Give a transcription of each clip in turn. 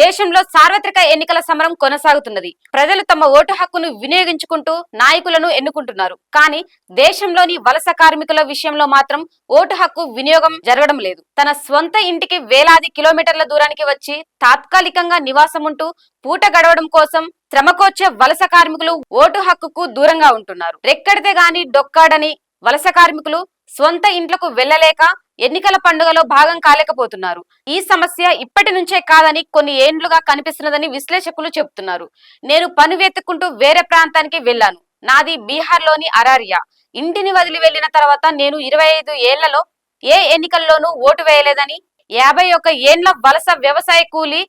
దేశంలో సార్వత్రిక ఎన్నికల సమరం కొనసాగుతున్నది. ప్రజలు తమ ఓటు హక్కును వినియోగించుకుంటూ నాయకులను ఎన్నుకుంటున్నారు. కానీ దేశంలోని వలస కార్మికుల విషయంలో మాత్రం ఓటు హక్కు వినియోగం జరగడం లేదు. తన స్వంత ఇంటికి వేలాది కిలోమీటర్ల దూరానికి వచ్చి తాత్కాలికంగా నివాసం ఉంటూ పూట గడవడం కోసం శ్రమకొచ్చే వలస కార్మికులు ఓటు హక్కుకు దూరంగా ఉంటున్నారు. రెక్కడితే గాని డొక్కాడని వలస కార్మికులు సొంత ఇంట్లకు వెళ్ళలేక ఎన్నికల పండుగలో భాగం కాలేకపోతున్నారు. ఈ సమస్య ఇప్పటి నుంచే కాదని కొన్ని ఏండ్లుగా కనిపిస్తున్నదని విశ్లేషకులు చెబుతున్నారు నేను పని వెతుక్కుంటూ వేరే ప్రాంతానికి వెళ్ళాను. నాది బీహార్లోని అరారియా. ఇంటిని వదిలి వెళ్ళిన తర్వాత నేను ఇరవై ఐదు ఏళ్ళలో ఏ ఎన్నికల్లోనూ ఓటు వేయలేదని యాభై ఒక్క ఏండ్ల వలస వ్యవసాయ కూలీ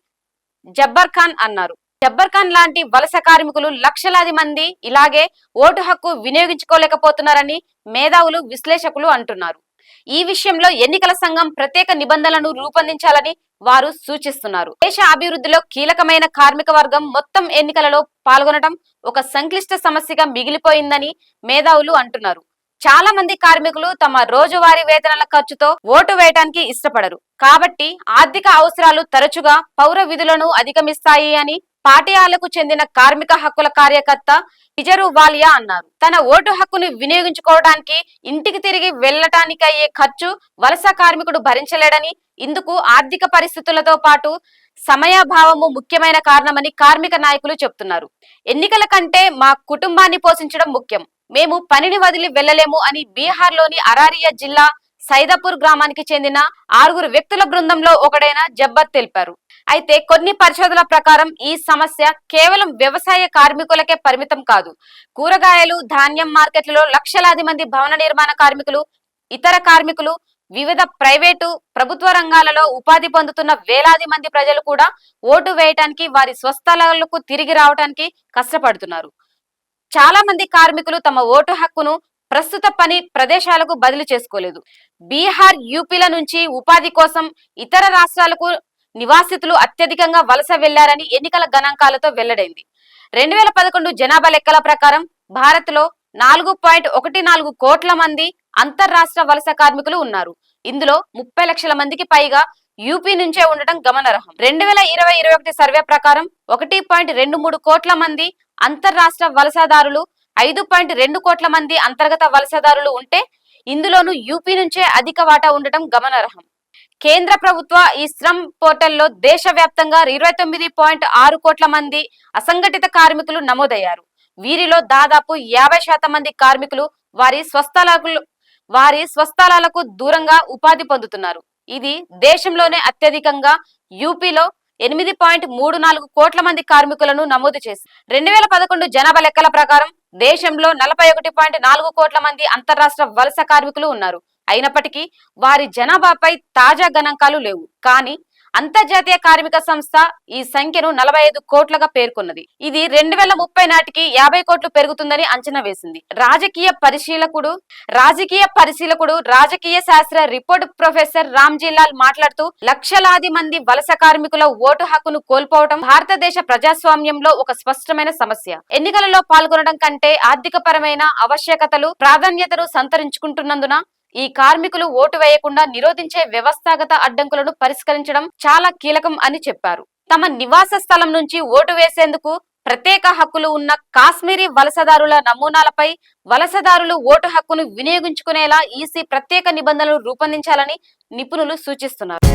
జబ్బర్ ఖాన్ అన్నారు. జబ్బర్ ఖాన్ లాంటి వలస కార్మికులు లక్షలాది మంది ఇలాగే ఓటు హక్కు వినియోగించుకోలేకపోతున్నారని మేధావులు విశ్లేషకులు అంటున్నారు. ఈ విషయంలో ఎన్నికల సంఘం ప్రత్యేక నిబంధనలను రూపొందించాలని వారు సూచిస్తున్నారు. దేశ అభివృద్ధిలో కీలకమైన కార్మిక వర్గం మొత్తం ఎన్నికలలో పాల్గొనడం ఒక సంక్లిష్ట సమస్యగా మిగిలిపోయిందని మేధావులు అంటున్నారు. చాలా మంది కార్మికులు తమ రోజువారీ వేతనాల ఖర్చుతో ఓటు వేయటానికి ఇష్టపడరు. కాబట్టి ఆర్థిక అవసరాలు తరచుగా పౌర విధులను అధిగమిస్తాయి అని పాటియాలకు చెందిన కార్మిక హక్కుల కార్యకర్త పిజరు వాలియా అన్నారు. తన ఓటు హక్కును వినియోగించుకోవడానికి ఇంటికి తిరిగి వెళ్ళటానికి అయ్యే ఖర్చు వలస కార్మికుడు భరించలేడని ఇందుకు ఆర్థిక పరిస్థితులతో పాటు సమయాభావము ముఖ్యమైన కారణమని కార్మిక నాయకులు చెప్తున్నారు. ఎన్నికల కంటే మా కుటుంబాన్ని పోషించడం ముఖ్యం. మేము పనిని వదిలి వెళ్ళలేము అని బీహార్లోని అరారియా జిల్లా సైదాపూర్ గ్రామానికి చెందిన ఆరుగురు వ్యక్తుల బృందంలో ఒకడైన జబ్బర్ తెలిపారు. అయితే కొన్ని పరిశోధనల ప్రకారం ఈ సమస్య కేవలం వ్యవసాయ కార్మికులకే పరిమితం కాదు. కూరగాయలు ధాన్యం మార్కెట్లలో లక్షలాది మంది భవన నిర్మాణ కార్మికులు ఇతర కార్మికులు వివిధ ప్రైవేటు ప్రభుత్వ రంగాలలో ఉపాధి పొందుతున్న వేలాది మంది ప్రజలు కూడా ఓటు వేయటానికి వారి స్వస్థలాలకు తిరిగి రావడానికి కష్టపడుతున్నారు. చాలా మంది కార్మికులు తమ ఓటు హక్కును ప్రస్తుత పని ప్రదేశాలకు బదిలీ చేసుకోలేదు. బీహార్ యూపీల నుంచి ఉపాధి కోసం ఇతర రాష్ట్రాలకు నివాసితులు అత్యధికంగా వలస వెళ్ళారని ఎన్నికల గణాంకాలతో వెల్లడైంది. రెండు వేల పదకొండు జనాభా లెక్కల ప్రకారం భారత్లో నాలుగు పాయింట్ ఒకటి నాలుగు కోట్ల మంది అంతర్రాష్ట్ర వలస కార్మికులు ఉన్నారు. ఇందులో ముప్పై లక్షల మందికి పైగా యూపీ నుంచే ఉండటం గమనార్హం. రెండు వేల ఇరవై ఇరవై ఒకటి సర్వే ప్రకారం ఒకటి పాయింట్ రెండు మూడు కోట్ల మంది అంతర్రాష్ట్ర వలసదారులు ఐదు పాయింట్ రెండు కోట్ల మంది అంతర్గత వలసదారులు ఉంటే ఇందులోనూ యూపీ నుంచే అధిక వాటా ఉండటం గమనార్హం. కేంద్ర ప్రభుత్వ ఈ శ్రమ్ పోర్టల్లో దేశవ్యాప్తంగా ఇరవై తొమ్మిది పాయింట్ ఆరు కోట్ల మంది అసంఘటిత కార్మికులు నమోదయ్యారు. వీరిలో దాదాపు యాభై శాతం మంది కార్మికులు వారి స్వస్థలాలకు వారి స్వస్థలాలకు దూరంగా ఉపాధి పొందుతున్నారు. ఇది దేశంలోనే అత్యధికంగా యూపీలో ఎనిమిది పాయింట్ మూడు నాలుగు కోట్ల మంది కార్మికులను నమోదు చేసి రెండు వేల పదకొండు జనాభా లెక్కల ప్రకారం దేశంలో నలభై ఒకటి పాయింట్ నాలుగు కోట్ల మంది అంతరాష్ట్ర వలస కార్మికులు ఉన్నారు. అయినప్పటికీ వారి జనాభాపై తాజా గణాంకాలు లేవు. కానీ అంతర్జాతీయ కార్మిక సంస్థ ఈ సంఖ్యను నలభై ఐదు కోట్లుగా పేర్కొన్నది. ఇది రెండు వేల ముప్పై నాటికి యాభై కోట్లు పెరుగుతుందని అంచనా వేసింది. రాజకీయ పరిశీలకుడు రాజకీయ పరిశీలకుడు రాజకీయ శాస్త్ర రిపోర్ట్ ప్రొఫెసర్ రామ్జీలాల్ మాట్లాడుతూ లక్షలాది మంది వలస కార్మికుల ఓటు హక్కును కోల్పోవడం భారతదేశ ప్రజాస్వామ్యంలో ఒక స్పష్టమైన సమస్య. ఎన్నికలలో పాల్గొనడం కంటే ఆర్థిక పరమైన ఆవశ్యకతలు ప్రాధాన్యతను సంతరించుకుంటున్నందున ఈ కార్మికులు ఓటు వేయకుండా నిరోధించే వ్యవస్థాగత అడ్డంకులను పరిష్కరించడం చాలా కీలకం అని చెప్పారు. తమ నివాస స్థలం నుంచి ఓటు వేసేందుకు ప్రత్యేక హక్కులు ఉన్న కాశ్మీరీ వలసదారుల నమూనాలపై వలసదారులు ఓటు హక్కును వినియోగించుకునేలా ఈసీ ప్రత్యేక నిబంధనలు రూపొందించాలని నిపుణులు సూచిస్తున్నారు.